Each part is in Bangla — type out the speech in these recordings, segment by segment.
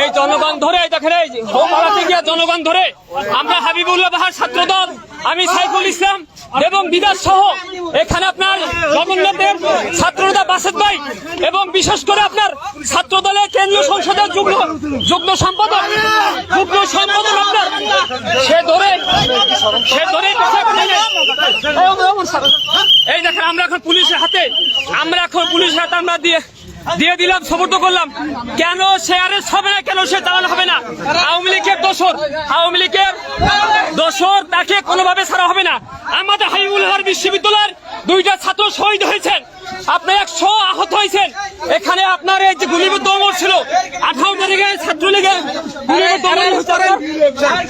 এই জনগণ ধরে দেখেন এই গিয়ে জনগণ ধরে। আমরা হাবিবুল্লাহ বাহার ছাত্রদল, আমি সাইফুল ইসলাম এবং বিদাস সহ এখানে আপনার জগন্নাথের ছাত্রদা বাসেদ ভাই এবং বিশেষ করে আপনার ছাত্রদলের কেন্দ্রীয় সংসদের যুগ্ম যুগ্ম সম্পাদক যুগ্ম সম্পাদক আপনার। সে ধরে সে ধরে এই দেখেন, আমরা এখন পুলিশের হাতে, আমরা এখন পুলিশের হাতে আমরা দিয়ে দিয়ে দিলাম সমর্থ করলাম। কেন সে আরেস্ট হবে না, কেন সে চালানো হবে না? আওয়ামী লীগের দোষর, আওয়ামী লীগের দোষর তাকে কোনোভাবে ছাড়া হবে না। আমাদের হাইবুলহার বিশ্ববিদ্যালয়ের দুইটা ছাত্র শহীদ হয়েছেন। আপনার একশো আহত হয়েছেন। এখানে আপনার এই যে গুলিবিদ্ধ অমর ছিল, আঠারো তারিখে ছাত্রলীগের গুলিবিদ্ধ অমর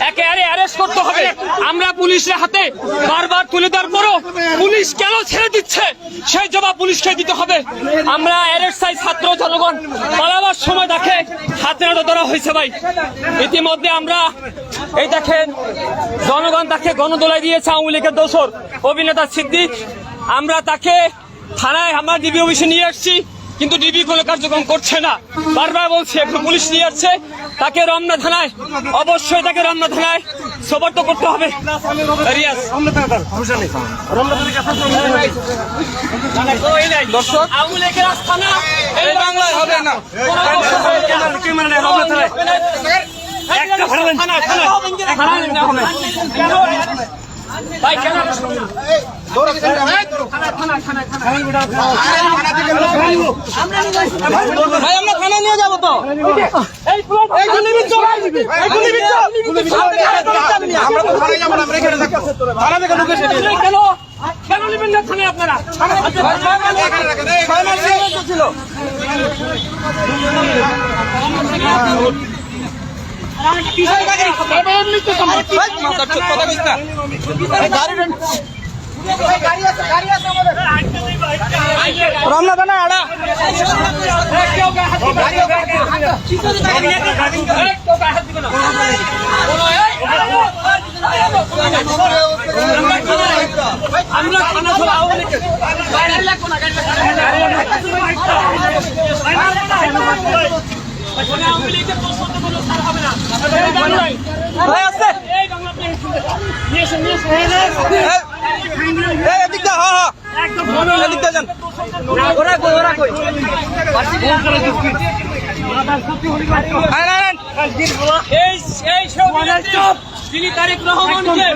একে অ্যারেস্ট করতে হবে। আমরা পুলিশের হাতে বারবার তুলে দেওয়ার পরও পুলিশ কেন ছেড়ে দিচ্ছে? সেই জবাব পুলিশকে দিতে হবে। আমরা চাই ছাত্র জনগণ। পালাবার সময় দেখে হাতে নাতে ধরা হয়েছে ভাই। ইতিমধ্যে আমরা, এই দেখেন, জনগণ তাকে গণদোলায় দিয়েছে আওয়ামী লীগের দোষর অভিনেতা সিদ্দিক। আমরা তাকে থানায়, আমরা ডিবি অফিসে নিয়ে আসছি, কিন্তু ডিবি কোনো কার্যক্রম করছে না। বারবার বলছে এখন পুলিশ নিয়ে আসছে। তাকে রমনা থানায়, অবশ্যই তাকে রমনা থানায় সবর্ত করতে হবে। দর্শক এই বাংলায় হবে না। একটা থানা থানা থানা ভাই কেন ভাই আমরা থানা নিয়ে যাব তো। আমরা তো থানায় যাব না আমরা এখানে থাকব। থানা থেকে ঢুকে সেটা কেন কেন নেবেন না থানায় আপনারা। ছিল। রমনা থানা আড়া আমরা এই সব তিনি তারেক রহমানকে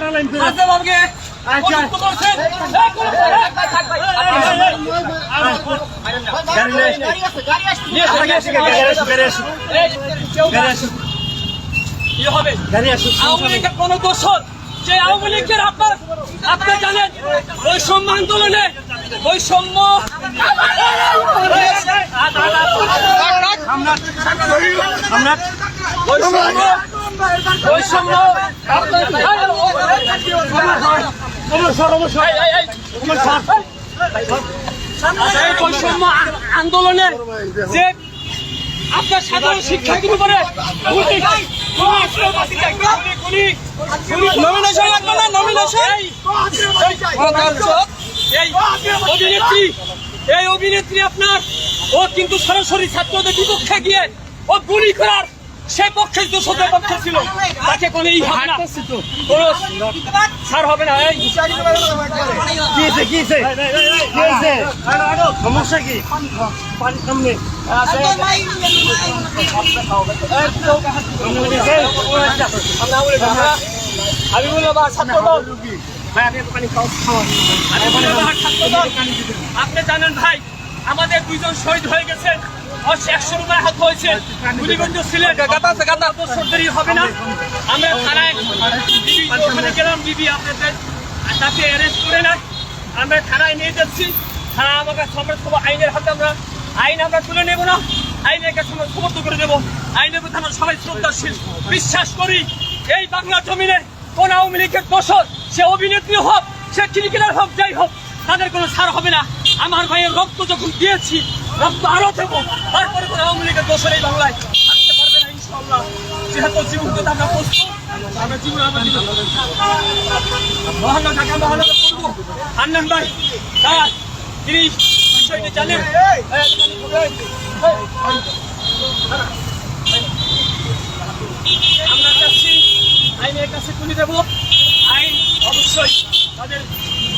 কোন দোষর যে আওয়ামী লীগের আপনার আপনি জানেন বৈষম্য আন্দোলনে বৈষম্য বৈষম্য বৈষম্য আন্দোলনে যে আপনার সাধারণ শিক্ষার্থীর উপরে গুলি, গুলি, গুলি, গুলি, নমিনেশন লাগবে না নমিনেশন এই এই অভিনেত্রী এই অভিনেত্রী আপনার ও কিন্তু সরাসরি ছাত্রদের বিপক্ষে গিয়ে ও গুলি করার পক্ষে ছিল। তাকে কোনো ই হবে না কোনো ছাড় হবে না এই। সমস্যা কি? ছাত্র দল। আমি বললাম, বা ছাত্র দল। আপনি জানেন ভাই আমাদের দুইজন শহীদ হয়ে গেছেন। একশো হয়েছে। দেরি হবে না। আমরা থানায় বিবি ওখানে গেলাম বিবি আপনাদের তাকে অ্যারেস্ট করে না আমরা থানায় নিয়ে যাচ্ছি। থানা আমাকে আইনের হাতে আমরা আইন আমরা তুলে নেব না। আইনের কাছে আমরা সমর্থ করে দেবো। আইনের প্রতি আমরা সবাই শ্রদ্ধাশীল। বিশ্বাস করি এই বাংলা জমিনে কোন আওয়ামী লীগের দোষর সে অভিনেত্রী হোক সে ক্রিকেটার হোক যাই হোক তাদের কোনো ছাড় হবে না। আমার ভাইয়ের রক্ত যখন দিয়েছি রক্ত আরও দেবো তারপরে এই বাংলায় থাকতে পারবে না যেহেতু জীবন আমরা প্রস্তুত, আমরা জীবন আমরা জীবন মহানগর ঢাকা মহানগর করব আন্নান ভাই তার তিনি বিষয়টি জানেন। আমরা চাচ্ছি আইনের তুলে দেবো। আইন অবশ্যই তাদের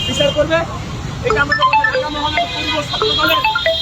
বিচার করবে। এটা আমাদের মহানগর পূর্ব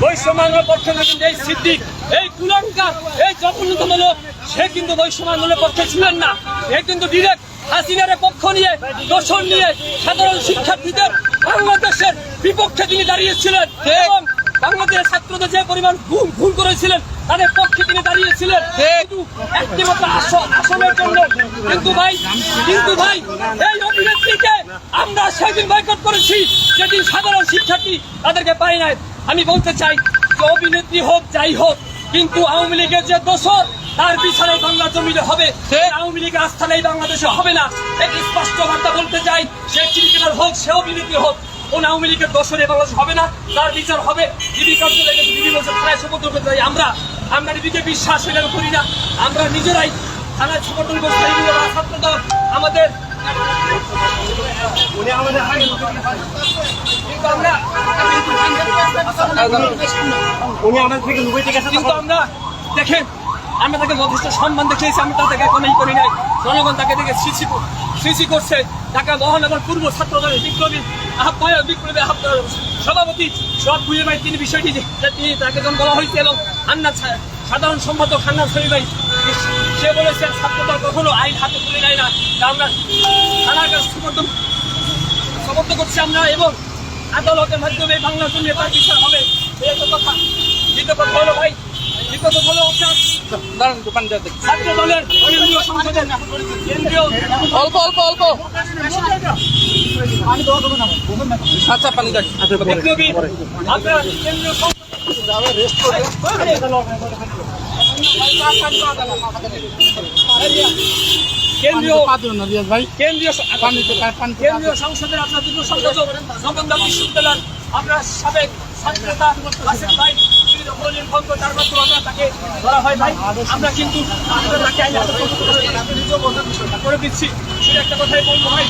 বৈষম্য পক্ষে কিন্তু এই সিদ্দিক এই কুলঙ্কার এই জঘন্যতম লোক সে কিন্তু বৈষম্য পক্ষে ছিলেন না। এ কিন্তু ডিরেক্ট হাসিনার পক্ষ নিয়ে দোষণ নিয়ে সাধারণ শিক্ষার্থীদের বাংলাদেশের বিপক্ষে তিনি দাঁড়িয়েছিলেন এবং বাংলাদেশের ছাত্রদের যে পরিমাণ ভুল ভুল করেছিলেন তাদের পক্ষে তিনি দাঁড়িয়েছিলেন। কিন্তু একটি মাত্র আস- আসনের জন্য কিন্তু ভাই কিন্তু ভাই এই অভিনেত্রীকে আমরা সেদিন বয়কট করেছি সেদিন সাধারণ শিক্ষার্থী তাদেরকে পাই নাই। আমি বলতে চাই যে অভিনেত্রী হোক যাই হোক কিন্তু আওয়ামী লীগের যে দোষর তার বিচারে বাংলা জমিনে হবে। সে আওয়ামী লীগের আস্থান এই বাংলাদেশে হবে না। একটি স্পষ্ট বার্তা বলতে চাই? সে ক্রিকেটার হোক সে অভিনেত্রী হোক কোন আওয়ামী লীগের দোষরে বাংলাদেশ হবে না। তার বিচার হবে কার্যালয়ে ডিবি বলছে থানায় সমর্থন করতে চাই আমরা। আমরা ডিবিকে বিশ্বাস হইলে করি না। আমরা নিজেরাই থানায় সমর্থন করতে চাই ছাত্র দল আমাদের কিন্তু আমরা আমরা দেখেন, আমরা তাকে যথেষ্ট সম্মান দেখিয়েছি, আমরা তাকে কোনো করি নাই। জনগণ তাকে দেখে সৃষ্টি সৃষ্টি করছে। ঢাকা মহানগর পূর্ব ছাত্র দলের বিপ্লবী, আহ্বায়ক বিপ্লবী আহ্বায়ক। সভাপতি সব বুঝে ভাই, তিনি বিষয়টি তিনি তাকে যখন বলা হয়েছে এবং আন্না সাধারণ সম্পাদক খান্না সরি ভাই। সে বলেছেন ছাত্রদল কখনো আইন হাতে তুলে নেয় না। আমরা থানার কাছে সমর্থন সমর্থন করছি আমরা এবং আদালতের মাধ্যমে বাংলা জন্য তার বিচার হবে। এই তো কথা। ভাই। দাঁড়ান ছাত্র দলের কেন্দ্রীয় সংসদের কেন্দ্রীয় অল্প অল্প অল্প। আচ্ছা পানি দেখ আপনার কেন্দ্রীয় সংসদ কেন্দ্রীয় ভাই। কেন্দ্রীয় কেন্দ্রীয় সংসদের আপনার দুটো নবন্দা বিশ্ববিদ্যালয়ের সাবেক ভাই তাকে ধরা হয় ভাই। আমরা কিন্তু করে- করে দিচ্ছি। সেটা একটা কথাই বলব ভাই।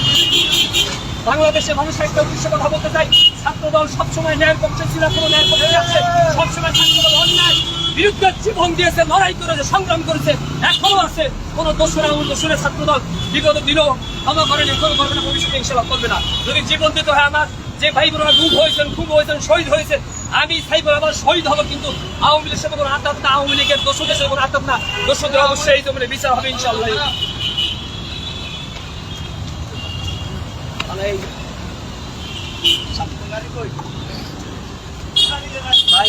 বাংলাদেশের মানুষের একটা উদ্দেশ্য কথা বলতে চাই ছাত্র দল সবসময় ন্যায়ের পক্ষে ছিল কোনো ন্যায়ের পক্ষে আছে সবসময় ছাত্র দল অন্যায়। বিরুদ্ধে জীবন দিয়েছে, লড়াই করেছে, সংগ্রাম করেছে, এখনও আছে। কোন দোষরা দোষরে ছাত্র দল বিগত দিনও ক্ষমা করেন এখন করবে না ভবিষ্যতে ইনশাল্লাহ করবে না। যদি জীবন দিতে, হয়, আমার যে ভাই বোনেরা গুম হয়েছেন, খুব হয়েছেন, শহীদ হয়েছে, আমি সাইবার আমার শহীদ হব, কিন্তু আওয়ামী লীগের সাথে কোনো আতাত না, আওয়ামী লীগের দোষদের সাথে কোনো আতাত না। দোষদের অবশ্যই এই বিচার হবে ইনশাল্লাহ ভাই